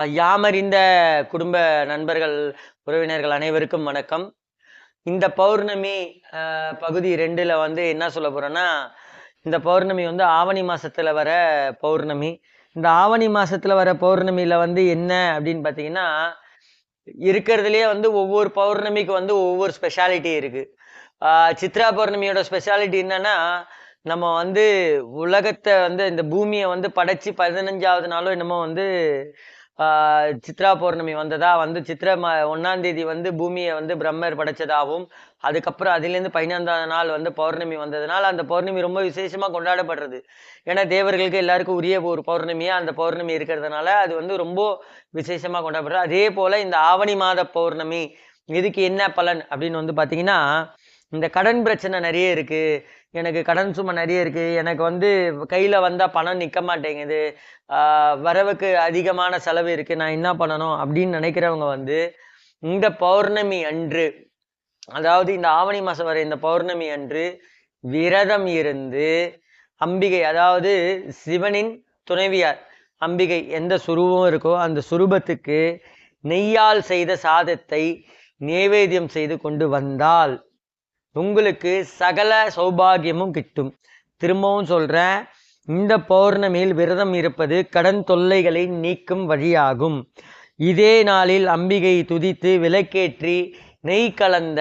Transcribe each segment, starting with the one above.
யாமறிந்த குடும்ப நண்பர்கள் உறவினர்கள் அனைவருக்கும் வணக்கம். இந்த பௌர்ணமி பகுதி ரெண்டில் வந்து என்ன சொல்ல போகிறோன்னா இந்த பௌர்ணமி வந்து ஆவணி மாதத்தில் வர பௌர்ணமி. இந்த ஆவணி மாதத்தில் வர பௌர்ணமியில் வந்து என்ன அப்படின்னு பார்த்தீங்கன்னா இருக்கிறதுலேயே வந்து ஒவ்வொரு பௌர்ணமிக்கு வந்து ஒவ்வொரு ஸ்பெஷாலிட்டி இருக்குது சித்ரா பௌர்ணமியோட ஸ்பெஷாலிட்டி என்னென்னா நம்ம வந்து உலகத்தை வந்து இந்த பூமியை வந்து படைச்சி பதினஞ்சாவது நாளும் என்னமோ வந்து சித்ரா பௌர்ணமி வந்ததா? வந்து சித்திர ம ஒன்னாம் தேதி வந்து பூமியை வந்து பிரம்மர் படைச்சதாகவும் அதுக்கப்புறம் அதுலேருந்து பதினைந்தாம் நாள் வந்து பௌர்ணமி வந்ததுனால அந்த பௌர்ணமி ரொம்ப விசேஷமாக கொண்டாடப்படுறது. ஏன்னா தேவர்களுக்கு எல்லாருக்கும் உரிய ஒரு பௌர்ணமியாக அந்த பௌர்ணமி இருக்கிறதுனால அது வந்து ரொம்ப விசேஷமாக கொண்டாடப்படுறது அதே போல் இந்த ஆவணி மாத பௌர்ணமி இதுக்கு என்ன பலன் அப்படின்னு வந்து பார்த்தீங்கன்னா இந்த கடன் பிரச்சனை நிறைய இருக்குது எனக்கு கடன் சுமை நிறைய இருக்குது எனக்கு வந்து கையில் வந்தால் பணம் நிற்க மாட்டேங்குது. வரவுக்கு அதிகமான செலவு இருக்குது நான் என்ன பண்ணணும் அப்படின்னு நினைக்கிறவங்க வந்து இந்த பௌர்ணமி அன்று அதாவது இந்த ஆவணி மாதம் வர இந்த பௌர்ணமி அன்று விரதம் இருந்து அம்பிகை அதாவது சிவனின் துணைவியார் அம்பிகை எந்த சுரூபம் இருக்கோ அந்த சுரூபத்துக்கு நெய்யால் செய்த சாதத்தை நேவேத்தியம் செய்து கொண்டு வந்தால் உங்களுக்கு சகல சௌபாகியமும் கிட்டும். திரும்பவும் சொல்கிறேன் இந்த பௌர்ணமியில் விரதம் இருப்பது கடன் தொல்லைகளை நீக்கும் வழியாகும். இதே நாளில் அம்பிகை துதித்து விளக்கேற்றி நெய் கலந்த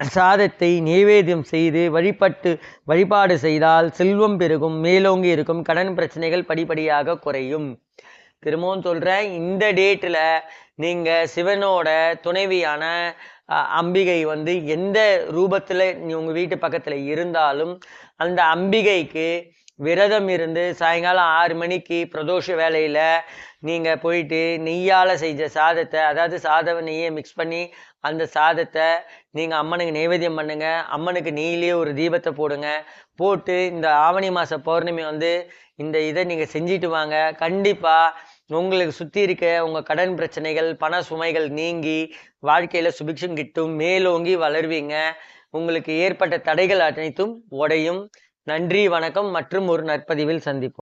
சாதத்தை நைவேத்தியம் செய்து வழிபட்டு வழிபாடு செய்தால் செல்வம் பெருகும் மேலோங்கி இருக்கும் கடன் பிரச்சனைகள் படிப்படியாக குறையும். திரும்பவும் சொல்கிறேன் இந்த டேட்டில் நீங்க சிவனோட துணைவியான அம்பிகை வந்து எந்த ரூபத்தில் நீ வீட்டு பக்கத்தில் இருந்தாலும் அந்த அம்பிகைக்கு விரதம் இருந்து சாயங்காலம் ஆறு மணிக்கு பிரதோஷ வேலையில் நீங்கள் போயிட்டு நெய்யால் செஞ்ச சாதத்தை அதாவது சாதம் நெய்யை மிக்ஸ் பண்ணி அந்த சாதத்தை நீங்கள் அம்மனுக்கு நைவேத்தியம் பண்ணுங்கள் அம்மனுக்கு நெய்யிலேயே ஒரு தீபத்தை போடுங்க. போட்டு இந்த ஆவணி மாத பௌர்ணமி வந்து இந்த இதை நீங்கள் செஞ்சுட்டு வாங்க. கண்டிப்பாக உங்களுக்கு சுற்றி இருக்க உங்கள் கடன் பிரச்சனைகள் பண சுமைகள் நீங்கி வாழ்க்கையில் சுபிக்ஷம் கிட்டும் மேலோங்கி வளர்வீங்க. உங்களுக்கு ஏற்பட்ட தடைகள் அனைத்தும் உடையும். நன்றி வணக்கம் மற்றும் ஒரு நற்பதிவில் சந்திப்போம்.